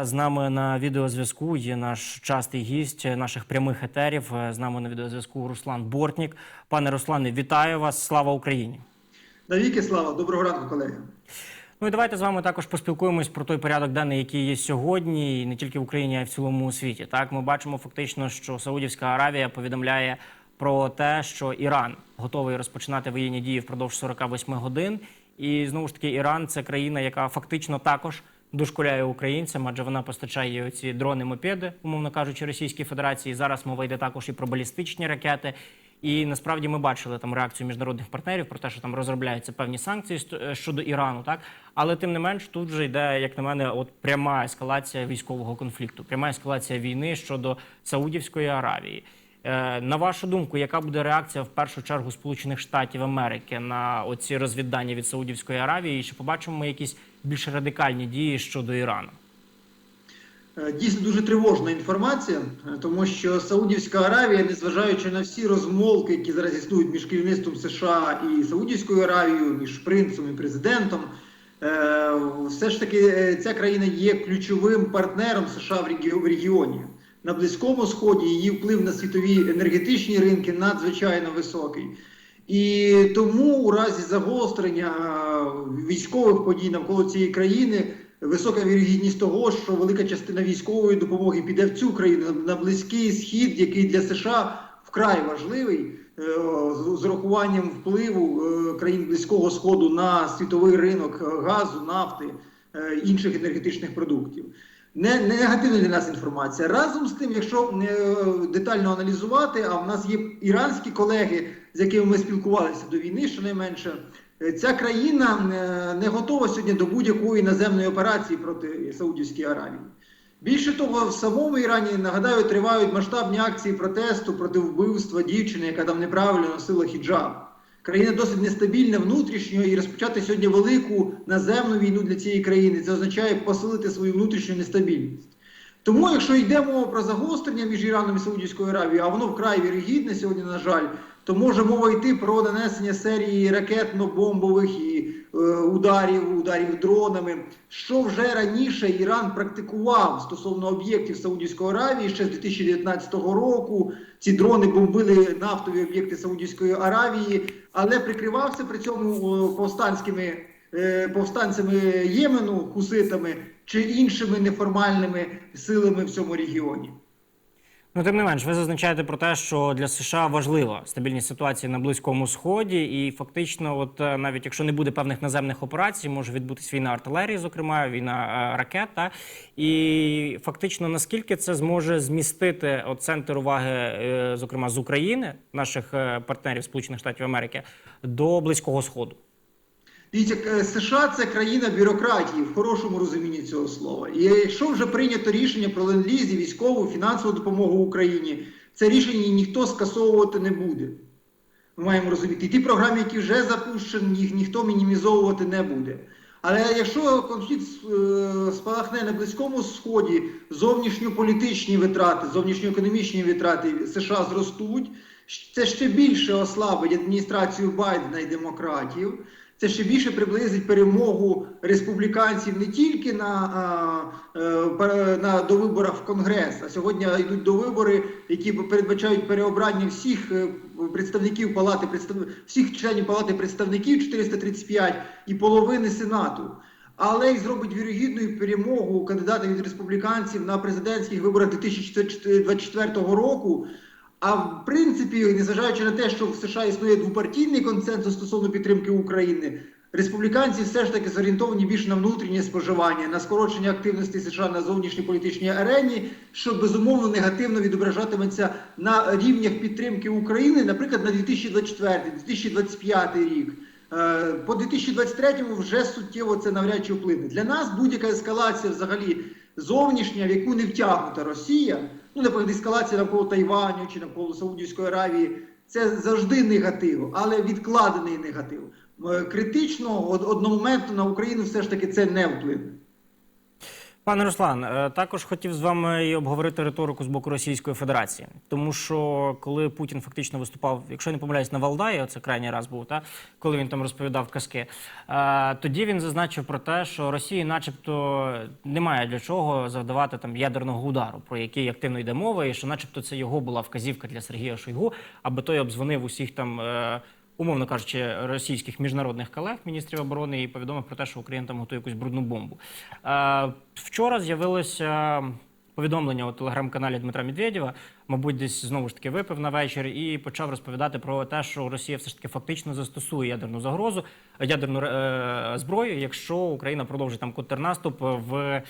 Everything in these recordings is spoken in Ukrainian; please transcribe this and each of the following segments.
З нами на відеозв'язку є наш частий гість наших прямих етерів. З нами на відеозв'язку Руслан Бортнік. Пане Руслане, вітаю вас! Слава Україні! Навіки слава, доброго ранку, колеги. Ну і давайте з вами також поспілкуємось про той порядок денний, який є сьогодні, і не тільки в Україні, а й в цілому світі. Так, ми бачимо фактично, що Саудівська Аравія повідомляє про те, що Іран готовий розпочинати воєнні дії впродовж 48 годин. І знову ж таки, Іран це країна, яка фактично також дошкуляє українцям, адже вона постачає ці дрони мопеди, умовно кажучи, Російській Федерації. Зараз мова йде також і про балістичні ракети. І насправді ми бачили там реакцію міжнародних партнерів про те, що там розробляються певні санкції е, щодо Ірану, так але тим не менш тут вже йде, як на мене, от пряма ескалація військового конфлікту, пряма ескалація війни щодо Саудівської Аравії. Е, На вашу думку, яка буде реакція в першу чергу Сполучених Штатів Америки на оці розвіддання від Саудівської Аравії? І чи побачимо ми якісь більш радикальні дії щодо Ірану? Е, Дійсно дуже тривожна інформація, е, тому що Саудівська Аравія, незважаючи на всі розмовки, які зараз існують між керівництвом США і Саудівською Аравією, між принцем і президентом, все ж таки ця країна є ключовим партнером США в регіоні. На Близькому Сході її вплив на світові енергетичні ринки надзвичайно високий. І тому у разі загострення військових подій навколо цієї країни висока вірогідність того, що велика частина військової допомоги піде в цю країну на близький схід, який для США вкрай важливий, е, з урахуванням впливу е, країн близького сходу на світовий ринок газу, нафти е, інших енергетичних продуктів. Не, не негативна для нас інформація. Разом з тим, якщо е, детально аналізувати, а в нас є іранські колеги, з якими ми спілкувалися до війни, щонайменше, е, ця країна е, не готова сьогодні до будь-якої наземної операції проти Саудівської Аравії. Більше того, в самому Ірані нагадаю, тривають масштабні акції протесту проти вбивства дівчини, яка там неправильно носила хіджаб. Країна досить нестабільна внутрішньо і розпочати сьогодні велику наземну війну для цієї країни. Це означає посилити свою внутрішню нестабільність. Тому, якщо йде мова про загострення між Іраном і Саудівською Аравією, а воно вкрай вірогідне сьогодні, на жаль, то може мова йти про нанесення серії ракетно-бомбових і ударів, ударів дронами, що вже раніше Іран практикував стосовно об'єктів Саудівської Аравії ще з 2019 року. Ці дрони бомбили нафтові об'єкти Саудівської Аравії, але прикривався при цьому е, повстанськими е, повстанцями Ємену, хуситами чи іншими неформальними силами в цьому регіоні. Ну, тим не менш, ви зазначаєте про те, що для США важлива стабільність ситуації на Близькому Сході, і фактично, от е, навіть якщо не буде певних наземних операцій, може відбутись війна артилерії, зокрема війна е, ракет. Та? І фактично, наскільки це зможе змістити от центр уваги, е, зокрема з України, наших партнерів Сполучених Штатів Америки, до Близького Сходу? Дивіться, е, США це країна бюрократії в хорошому розумінні цього слова. І якщо вже прийнято рішення про ленд-ліз і військову фінансову допомогу Україні, це рішення ніхто скасовувати не буде. Ми маємо розуміти. І ті програми, які вже запущені, їх ніхто мінімізовувати не буде. Але якщо конфлікт е, спалахне на Близькому Сході, зовнішньополітичні витрати, зовнішньоекономічні витрати США зростуть, це ще більше ослабить адміністрацію Байдена і демократів. Це ще більше приблизить перемогу республіканців не тільки на, е, на до виборах в Конгрес, а сьогодні йдуть до вибори, які передбачають переобрання всіх е, представників палати всіх членів палати представників 435 і половини сенату. Але й зробить вірогідною перемогу кандидата від республіканців на президентських виборах 2024 року. А в принципі, незважаючи на те, що в США існує двопартійний консенсус стосовно підтримки України, республіканці все ж таки зорієнтовані більше на внутрішнє споживання, на скорочення активності США на зовнішній політичній арені, що безумовно негативно відображатиметься на рівнях підтримки України, наприклад, на 2024-2025 рік. Е, По 2023 вже суттєво це навряд чи вплине. Для нас будь-яка ескалація взагалі зовнішня, в яку не втягнута Росія, ну, наприклад, ескалація навколо Тайваню чи навколо Саудівської Аравії, це завжди негатив, але відкладений негатив. Критично, од- одномоментно на Україну все ж таки це не вплине. Пане Руслан, е, також хотів з вами і обговорити риторику з боку Російської Федерації, тому що коли Путін фактично виступав, якщо я не помиляюсь, на Валдаї, це крайній раз був, та коли він там розповідав казки, е, тоді він зазначив про те, що Росії, начебто, немає для чого завдавати там ядерного удару, про який активно йде мова, і що, начебто, це його була вказівка для Сергія Шойгу, аби той обдзвонив усіх там. Умовно кажучи, російських міжнародних колег, міністрів оборони, і повідомив про те, що Україна там готує якусь брудну бомбу. Вчора з'явилося повідомлення у телеграм-каналі Дмитра Медведєва, мабуть, десь знову ж таки випив на вечір і почав розповідати про те, що Росія все ж таки фактично застосує ядерну загрозу, ядерну е, зброю, якщо Україна продовжить там контрнаступ в.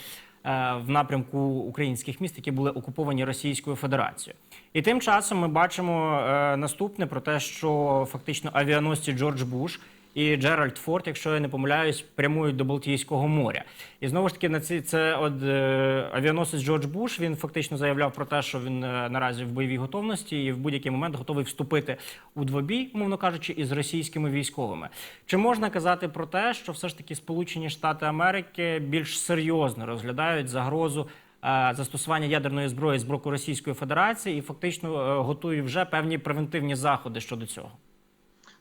Е, В напрямку українських міст, які були окуповані Російською Федерацією, і тим часом ми бачимо е, наступне про те, що фактично авіаносці Джордж Буш і Джеральд Форд, якщо я не помиляюсь, прямують до Балтійського моря. І знову ж таки, на ці це от е, авіаносець Джордж Буш. Він фактично заявляв про те, що він е, наразі в бойовій готовності і в будь-який момент готовий вступити у двобій, мовно кажучи, із російськими військовими. Чи можна казати про те, що все ж таки Сполучені Штати Америки більш серйозно розглядають загрозу? е, Застосування ядерної зброї з боку Російської Федерації і фактично е, готують вже певні превентивні заходи щодо цього.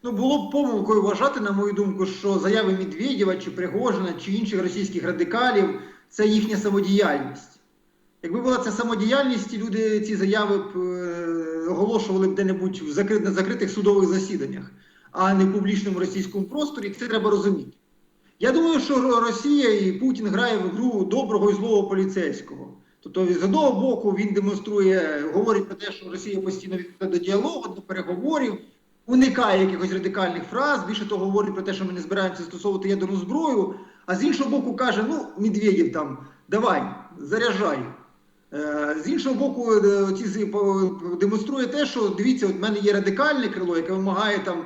Ну, було б помилкою вважати, на мою думку, що заяви Медведєва чи Пригожина чи інших російських радикалів це їхня самодіяльність. Якби була це самодіяльність, люди ці заяви б е, оголошували б де-небудь на закритих судових засіданнях, а не в публічному російському просторі, це треба розуміти. Я думаю, що Росія і Путін грає в гру доброго і злого поліцейського. Тобто, з одного боку, він демонструє, говорить про те, що Росія постійно відкрита до діалогу, до переговорів, уникає якихось радикальних фраз. Більше того, говорить про те, що ми не збираємося застосовувати ядерну зброю. А з іншого боку, каже: ну, Медведєв там, давай, заряджай. Е, З іншого боку, е, ці з- демонструє те, що дивіться, от в мене є радикальне крило, яке вимагає там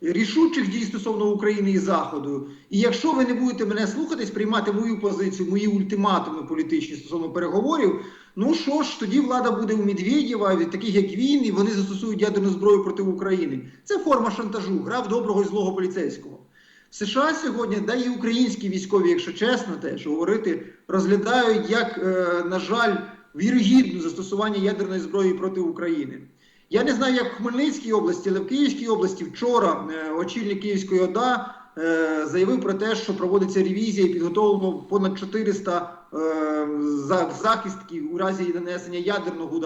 рішучих дій стосовно України і Заходу. І якщо ви не будете мене слухатись, приймати мою позицію, мої ультиматуми політичні стосовно переговорів, ну що ж, тоді влада буде у Медведєва, таких як він, і вони застосують ядерну зброю проти України. Це форма шантажу, гра в доброго і злого поліцейського. В США сьогодні, да і українські військові, якщо чесно, теж говорити, розглядають як, е, на жаль, вірогідне застосування ядерної зброї проти України. Я не знаю, як в Хмельницькій області, але в Київській області вчора е, очільник Київської ОДА е, заявив про те, що проводиться ревізія і підготовлено понад 400 е, за- захистків у разі нанесення ядерного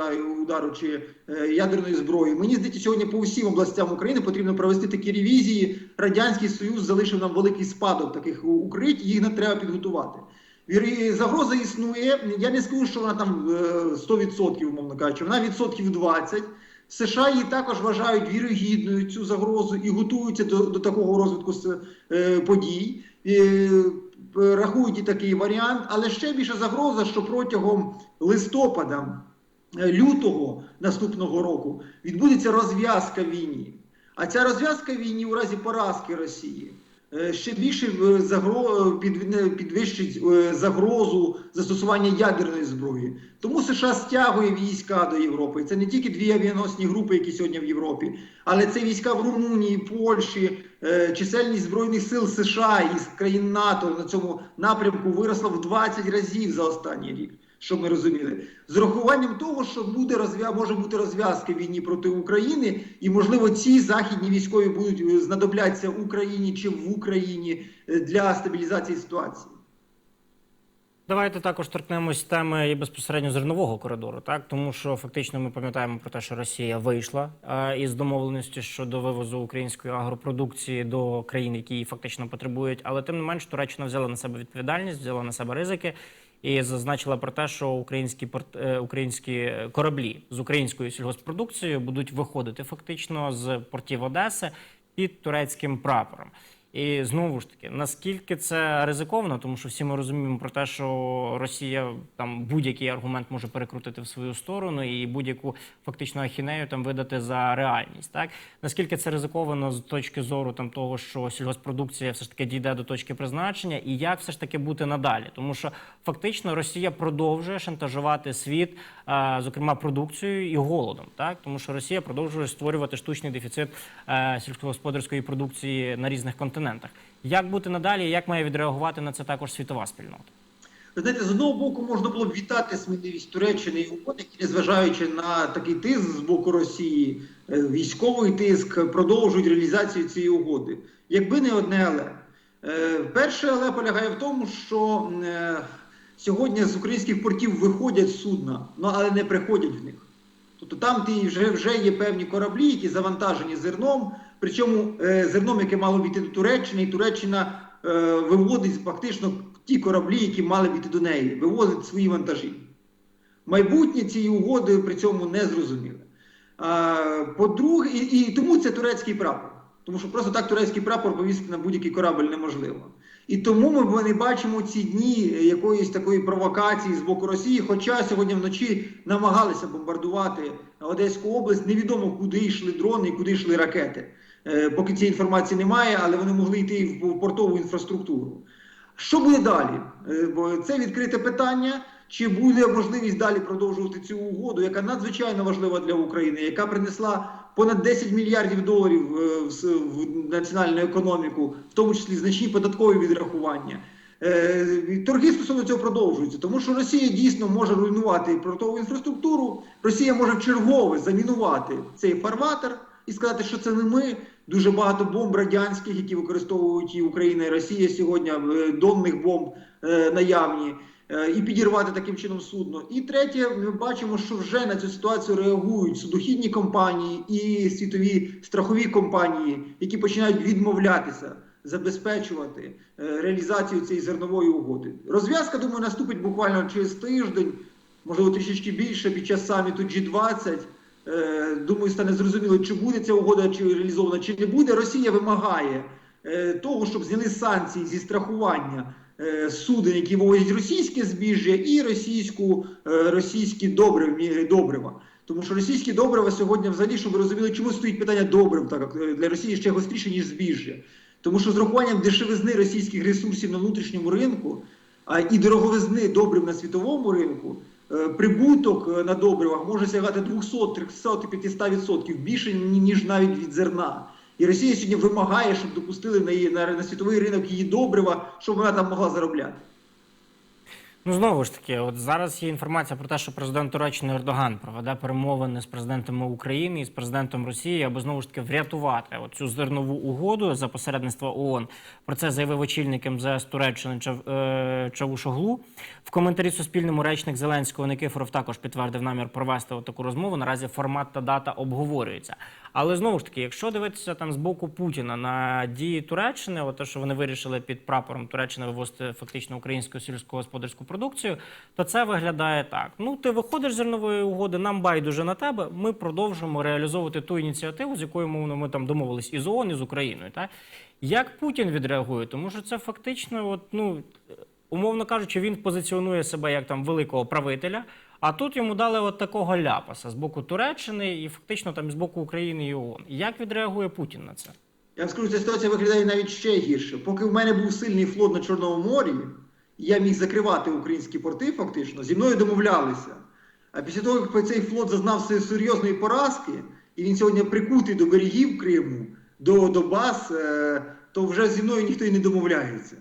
удару, чи е, ядерної зброї. Мені здається, сьогодні по усім областям України потрібно провести такі ревізії. Радянський Союз залишив нам великий спадок таких укрить, їх не треба підготувати. Загроза існує. Я не скажу, що вона там е, 100%, умовно кажучи, вона відсотків 20%. США її також вважають вірогідною цю загрозу і готуються до, до такого розвитку е, подій. Е, рахують і такий варіант, але ще більша загроза, що протягом листопада, е, лютого наступного року відбудеться розв'язка війні. А ця розв'язка війні у разі поразки Росії е, ще більше е, загро- підвищить е, загрозу застосування ядерної зброї. Тому США стягує війська до Європи. Це не тільки дві авіаносні групи, які сьогодні в Європі, але це війська в Румунії, Польщі, е, чисельність збройних сил США із країн НАТО на цьому напрямку виросла в 20 разів за останній рік. Щоб ми розуміли, з рахуванням того, що буде розв'я... може бути розв'язка війні проти України, і можливо ці західні військові будуть е, знадобляться Україні чи в Україні е, для стабілізації ситуації. Давайте також торкнемось теми і безпосередньо зернового коридору, так тому що фактично ми пам'ятаємо про те, що Росія вийшла е, із домовленості щодо вивозу української агропродукції до країн, які її фактично потребують. Але тим не менш Туреччина взяла на себе відповідальність, взяла на себе ризики і зазначила про те, що українські порт, е, українські кораблі з українською сільгоспродукцією будуть виходити фактично з портів Одеси під турецьким прапором. І знову ж таки, наскільки це ризиковано, тому що всі ми розуміємо про те, що Росія там будь-який аргумент може перекрутити в свою сторону і будь-яку фактично ахінею там видати за реальність. Так наскільки це ризиковано з точки зору там того, що сільгоспродукція все ж таки дійде до точки призначення, і як все ж таки бути надалі, тому що фактично Росія продовжує шантажувати світ, е, зокрема продукцією і голодом, так тому що Росія продовжує створювати штучний дефіцит е, сільськогосподарської продукції на різних континентах. Як бути надалі? Як має відреагувати на це також світова спільнота? Ви знаєте, з одного боку можна було б вітати сміливість Туреччини і угод, які, незважаючи на такий тиск з боку Росії, е, військовий тиск, продовжують реалізацію цієї угоди. Якби не одне але. Е, Перше але полягає в тому, що е, сьогодні з українських портів виходять судна, ну, але не приходять в них. Тобто там ті вже, вже є певні кораблі, які завантажені зерном, причому е, зерном, яке мало б йти до Туреччини, і Туреччина е, виводить фактично ті кораблі, які мали б йти до неї, вивозить свої вантажі. Майбутнє цієї угоди при цьому не зрозуміле. По-друге, і тому це турецький прапор. Тому що просто так турецький прапор повісити на будь-який корабль неможливо. І тому ми не бачимо ці дні якоїсь такої провокації з боку Росії. Хоча сьогодні вночі намагалися бомбардувати Одеську область, невідомо куди йшли дрони і куди йшли ракети. Е, Поки цієї інформації немає, але вони могли йти в портову інфраструктуру. Що буде далі? Е, Бо це відкрите питання. Чи буде можливість далі продовжувати цю угоду, яка надзвичайно важлива для України, яка принесла понад 10 мільярдів доларів е, в національну економіку, в тому числі значні податкові відрахування? Торги стосовно цього продовжуються, тому що Росія дійсно може руйнувати портову інфраструктуру. Росія може вчергове замінувати цей фарватер і сказати, що це не ми. Дуже багато бомб радянських, які використовують і Україна, і Росія сьогодні, е, донних бомб е, наявні, е, і підірвати таким чином судно. І третє, ми бачимо, що вже на цю ситуацію реагують судохідні компанії і світові страхові компанії, які починають відмовлятися забезпечувати е, реалізацію цієї зернової угоди. Розв'язка, думаю, наступить буквально через тиждень, можливо, трішечки більше під час саміту G20. Е, Думаю, стане зрозуміло, чи буде ця угода чи реалізована, чи не буде. Росія вимагає е, того, щоб зняли санкції зі страхування е, суден, які вивозять російське збіжжя, і російську, російські добрив, добрива. Тому що російські добрива сьогодні, взагалі, щоб ви розуміли, чому стоїть питання добрив, так як для Росії ще гостріше, ніж збіжжя. Тому що з рахуванням дешевизни російських ресурсів на внутрішньому ринку а, і дороговизни добрив на світовому ринку, прибуток е, на добривах може сягати 200, 300, 500% більше, ніж навіть від зерна. І Росія сьогодні вимагає, щоб допустили на, її, на, на світовий ринок її добрива, щоб вона там могла заробляти. Ну знову ж таки, от зараз є інформація про те, що президент Туреччини Ердоган проведе перемовини з президентами України і з президентом Росії, аби знову ж таки врятувати цю зернову угоду за посередництва ООН. Про це заявив очільник МЗС Туреччини е, Чавушоглу. В коментарі Суспільному речник Зеленського Никифоров також підтвердив намір провести таку розмову. Наразі формат та дата обговорюється. Але знову ж таки, якщо дивитися там з боку Путіна на дії Туреччини, от те, що вони вирішили під прапором Туреччини вивозити фактично українську сільськогосподарську продукцію, то це виглядає так: ну ти виходиш з зернової угоди, нам байдуже на тебе. Ми продовжуємо реалізовувати ту ініціативу, з якою мовно ми там домовились із ООН, і з Україною. Так? Як Путін відреагує? Тому що це фактично, от, ну умовно кажучи, він позиціонує себе як там великого правителя. А тут йому дали от такого ляпаса з боку Туреччини і фактично там з боку України і ООН. Як відреагує Путін на це? Я вам скажу, ця ситуація виглядає навіть ще гірше. Поки в мене був сильний флот на Чорному морі, і я міг закривати українські порти, фактично, зі мною домовлялися. А після того, як цей флот зазнав серйозної поразки, і він сьогодні прикутий до берегів Криму, до, до баз, е, то вже зі мною ніхто і не домовляється.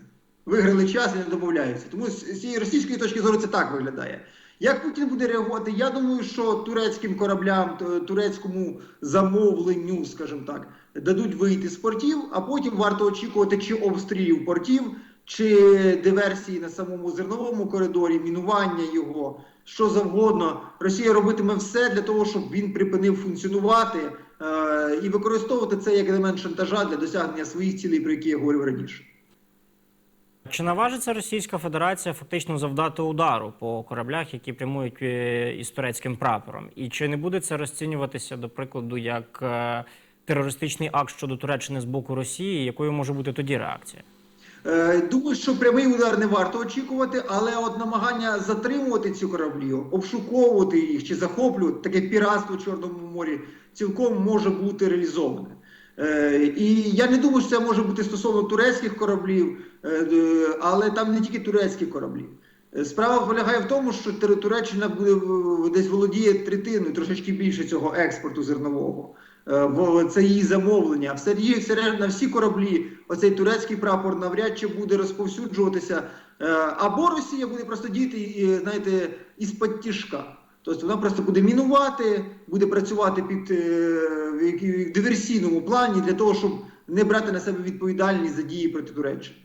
Виграли час і не домовляються. Тому з цієї російської точки зору це так виглядає. Як Путін буде реагувати? Я думаю, що турецьким кораблям, турецькому замовленню, скажімо так, дадуть вийти з портів, а потім варто очікувати чи обстрілів портів, чи диверсії на самому зерновому коридорі, мінування його, що завгодно. Росія робитиме все для того, щоб він припинив функціонувати е- і використовувати це як елемент шантажа для досягнення своїх цілей, про які я говорив раніше. Чи наважиться Російська Федерація фактично завдати удару по кораблях, які прямують е, із турецьким прапором? І чи не буде це розцінюватися, до прикладу, як е, терористичний акт щодо Туреччини з боку Росії? Якою може бути тоді реакція? Е, Думаю, що прямий удар не варто очікувати, але от намагання затримувати ці кораблі, обшуковувати їх чи захоплювати таке піратство в Чорному морі цілком може бути реалізоване. Е, І я не думаю, що це може бути стосовно турецьких кораблів, е, але там не тільки турецькі кораблі. Справа полягає в тому, що Тур- Туреччина буде десь володіє третиною, трошечки більше цього експорту зернового. Е, в- Це її замовлення. Її- все на всі кораблі оцей турецький прапор навряд чи буде розповсюджуватися, Е, Або Росія буде просто діяти, і, знаєте, із-під тяжка. Тобто вона просто буде мінувати, буде працювати під е, в диверсійному плані для того, щоб не брати на себе відповідальність за дії проти Туреччини.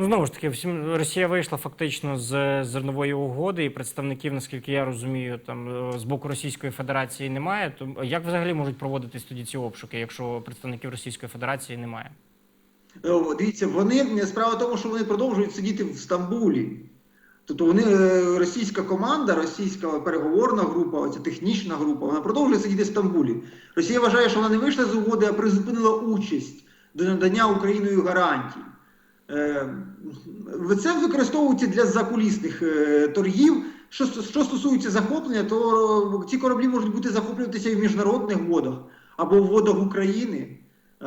Ну, знову ж таки, Росія вийшла фактично з зернової угоди, і представників, наскільки я розумію, там е, з боку Російської Федерації немає. То як взагалі можуть проводитись тоді ці обшуки, якщо представників Російської Федерації немає? Е, Дивіться, вони справа в тому, що вони продовжують сидіти в Стамбулі. Тобто вони е, російська команда, російська переговорна група, оця технічна група, вона продовжує сидіти в Стамбулі. Росія вважає, що вона не вийшла з угоди, а призупинила участь до надання Україною гарантій. Е, Це використовується для закулісних е, торгів. Що, що стосується захоплення, то ці кораблі можуть бути захоплюватися і в міжнародних водах або в водах України. Е,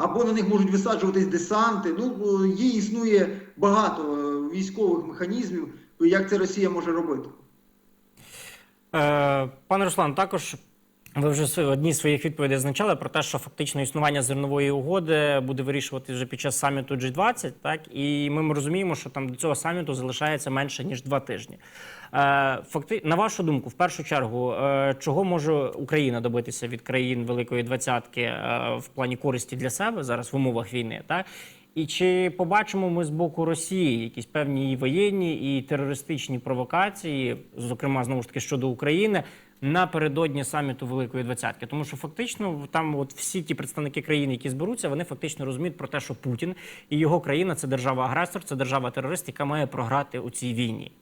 або на них можуть висаджуватись десанти. Ну, є існує багато військових механізмів, як це Росія може робити. Пане Руслан, також ви вже в одній з своїх відповідей зазначали про те, що фактично існування зернової угоди буде вирішувати вже під час саміту G20, так і ми розуміємо, що там до цього саміту залишається менше ніж два тижні. Е, факти, на вашу думку, в першу чергу, е, чого може Україна добитися від країн Великої Двадцятки е, в плані користі для себе зараз в умовах війни, так? І чи побачимо ми з боку Росії якісь певні і воєнні і терористичні провокації, зокрема знову ж таки щодо України, напередодні саміту Великої Двадцятки? Тому що фактично там, от всі ті представники країн, які зберуться, вони фактично розуміють про те, що Путін і його країна це держава-агресор, це держава-терорист, яка має програти у цій війні.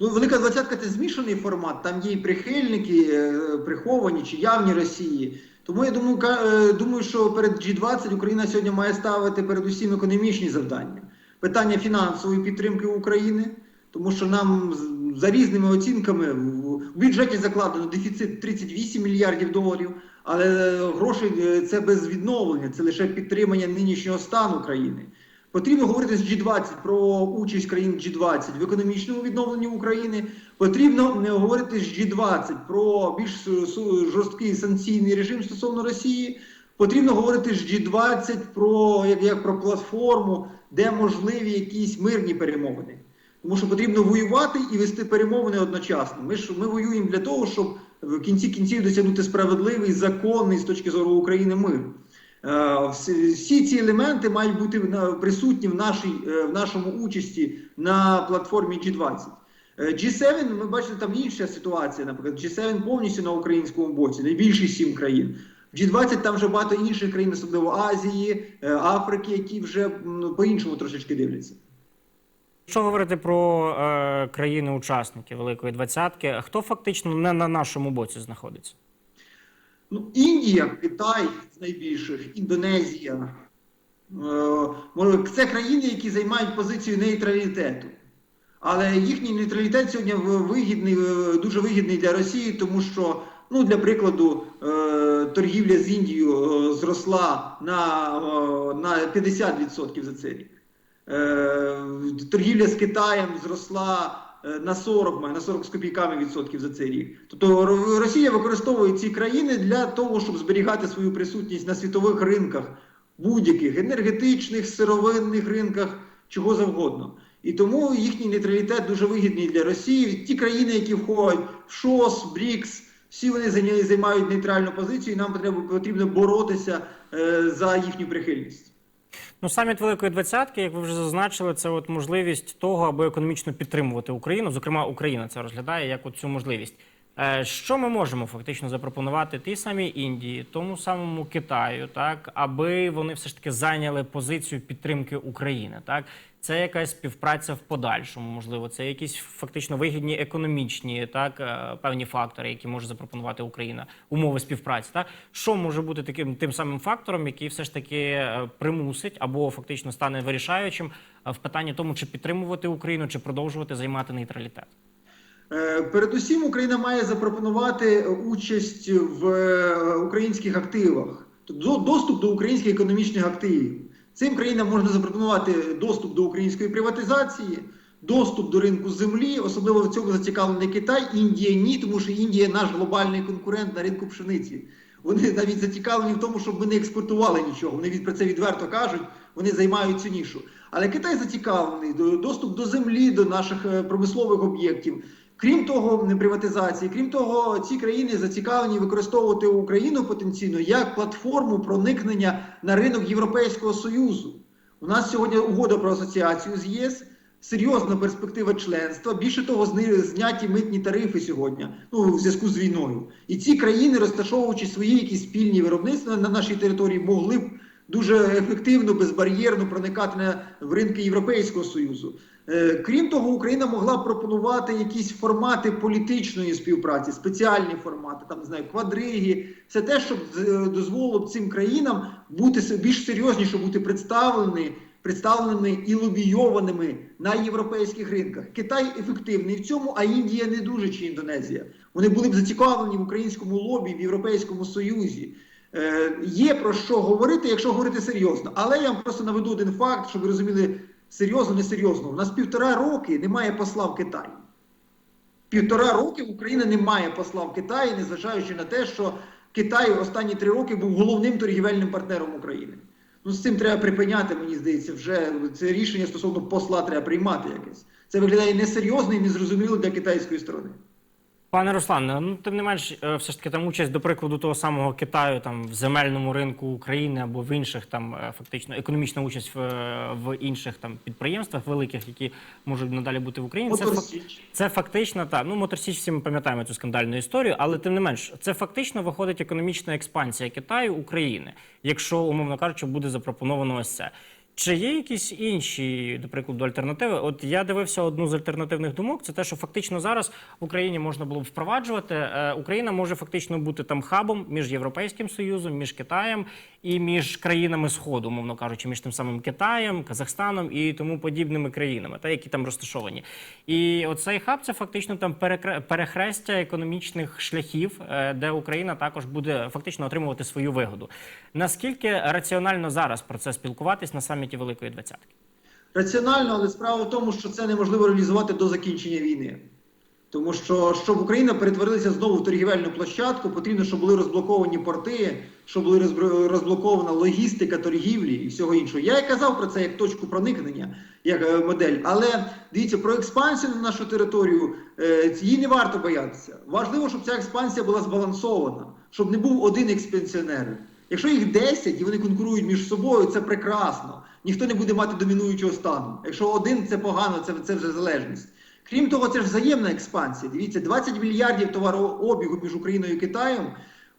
Ну, Велика двадцятка це змішаний формат, там є і прихильники, е, приховані чи явні Росії. Тому я думаю, е, думаю, що перед G20 Україна сьогодні має ставити передусім економічні завдання. Питання фінансової підтримки України, тому що нам за різними оцінками в бюджеті закладено дефіцит 38 мільярдів доларів, але гроші е, це без відновлення, це лише підтримання нинішнього стану країни. Потрібно говорити з G20 про участь країн G20 в економічному відновленні України. Потрібно е, говорити з G20 про більш жорсткий санкційний режим стосовно Росії. Потрібно говорити з G20 про як, як про платформу, де можливі якісь мирні перемовини. Тому що потрібно воювати і вести перемовини одночасно. Ми ж ми воюємо для того, щоб в кінці кінців досягнути справедливий, законний з точки зору України мир. Е, всі- ці елементи мають бути присутні в нашій е, в нашому участі на платформі G20. Е, G7, ми бачимо, там інша ситуація. Наприклад, G7 повністю на українському боці, найбільші сім країн. В G20 там вже багато інших країн, особливо Азії, Африки, які вже м, по-іншому трошечки дивляться. Якщо говорити про е, країни-учасники Великої Двадцятки, хто фактично не на нашому боці знаходиться? Ну, Індія, Китай з найбільших, Індонезія. Е, Це країни, які займають позицію нейтралітету. Але їхній нейтралітет сьогодні вигідний, е, дуже вигідний для Росії, тому що, ну, для прикладу, е, торгівля з Індією е, зросла на, на 50% за цей рік. Е, Торгівля з Китаєм зросла е, на 40, на 40 з копійками відсотків за цей рік. Тобто Ро- Росія використовує ці країни для того, щоб зберігати свою присутність на світових ринках, будь-яких енергетичних, сировинних ринках, чого завгодно. І тому їхній нейтралітет дуже вигідний для Росії. Ті країни, які входять в ШОС, БРІКС, всі вони займають нейтральну позицію, і нам потрібно, потрібно боротися е, за їхню прихильність. Ну, саміт Великої Двадцятки, як ви вже зазначили, це от можливість того, аби економічно підтримувати Україну. Зокрема, Україна це розглядає як от цю можливість. Е, Що ми можемо фактично запропонувати тій самій Індії, тому самому Китаю, так аби вони все ж таки зайняли позицію підтримки України, так це якась співпраця в подальшому, можливо, це якісь фактично вигідні економічні, так е, певні фактори, які може запропонувати Україна, умови співпраці. Так що може бути таким тим самим фактором, який все ж таки е, примусить або фактично стане вирішаючим в питанні тому, чи підтримувати Україну, чи продовжувати займати нейтралітет. Е, Передусім, Україна має запропонувати участь в е, українських активах, доступ до українських економічних активів. Цим країнам можна запропонувати доступ до української приватизації, доступ до ринку землі, особливо в цьому зацікавлений Китай, Індія ні, тому що Індія наш глобальний конкурент на ринку пшениці. Вони навіть зацікавлені в тому, щоб ми не експортували нічого. Вони про це відверто кажуть, вони займають цю нішу. Але Китай зацікавлений до- доступ до землі, до наших е, промислових об'єктів. Крім того, не приватизації, крім того, ці країни зацікавлені використовувати Україну потенційно як платформу проникнення на ринок Європейського Союзу. У нас сьогодні угода про асоціацію з ЄС, серйозна перспектива членства. Більше того, зняті митні тарифи сьогодні, ну в зв'язку з війною. І ці країни, розташовуючи свої якісь спільні виробництва на нашій території, могли б дуже ефективно, безбар'єрно проникати на в ринки Європейського Союзу. Е, Крім того, Україна могла пропонувати якісь формати політичної співпраці, спеціальні формати, там не знаю, квадриги, все те, що з- дозволило б цим країнам бути більш серйозніше бути представлені, представленими і лобійованими на європейських ринках. Китай ефективний в цьому, а Індія не дуже чи Індонезія. Вони були б зацікавлені в українському лобі, в Європейському Союзі. Е, є про що говорити, якщо говорити серйозно. Але я вам просто наведу один факт, щоб ви розуміли серйозно, несерйозно. У нас півтора роки немає посла в Китаї. Півтора роки Україна не має посла в Китаї, незважаючи на те, що Китай останні три роки був головним торгівельним партнером України. Ну, з цим треба припиняти, мені здається, вже це рішення стосовно посла треба приймати якесь. Це виглядає несерйозно і незрозуміло для китайської сторони. Пане Руслане, ну тим не менш, е, все ж таки там участь, до прикладу, того самого Китаю там в земельному ринку України або в інших там е, фактично економічна участь в, е, в інших там підприємствах великих, які можуть надалі бути в Україні. Це, це фактично так. Ну, Моторсіч всі ми пам'ятаємо цю скандальну історію, але тим не менш, це фактично виходить економічна експансія Китаю України, якщо, умовно кажучи, буде запропоновано ось це. Чи є якісь інші, до прикладу, альтернативи? От я дивився одну з альтернативних думок. Це те, що фактично зараз в Україні можна було б впроваджувати. Е, Україна може фактично бути там хабом між Європейським Союзом, між Китаєм і між країнами Сходу, мовно кажучи, між тим самим Китаєм, Казахстаном і тому подібними країнами, та які там розташовані. І оцей хаб це фактично там перехрестя економічних шляхів, е, де Україна також буде фактично отримувати свою вигоду. Наскільки раціонально зараз про це спілкуватись на саміті Великої Двадцятки? Раціонально, але справа в тому, що це неможливо реалізувати до закінчення війни. Тому що щоб Україна перетворилася знову в торгівельну площадку, потрібно, щоб були розблоковані порти, щоб розбро- розблокована логістика торгівлі і всього іншого. Я і казав про це як точку проникнення, як е, модель. Але дивіться, про експансію на нашу територію е, її не варто боятися. Важливо, щоб ця експансія була збалансована, щоб не був один експансіонер. Якщо їх 10 і вони конкурують між собою, це прекрасно. Ніхто не буде мати домінуючого стану. Якщо один це погано, це, це вже залежність. Крім того, це ж взаємна експансія. Дивіться, 20 мільярдів товарообігу між Україною і Китаєм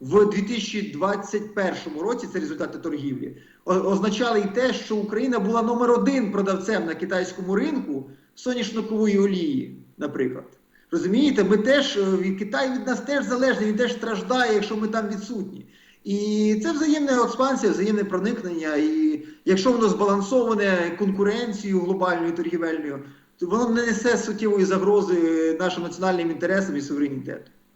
в 2021 році це результати торгівлі. Означали і те, що Україна була номер один продавцем на китайському ринку соняшникової олії, наприклад. Розумієте, ми теж е, від Китай від нас теж залежний, він теж страждає, якщо ми там відсутні. І це взаємна експансія, взаємне проникнення. І якщо воно збалансоване конкуренцією глобальною торгівельною, то воно не несе суттєвої загрози нашим національним інтересам і суверенітету.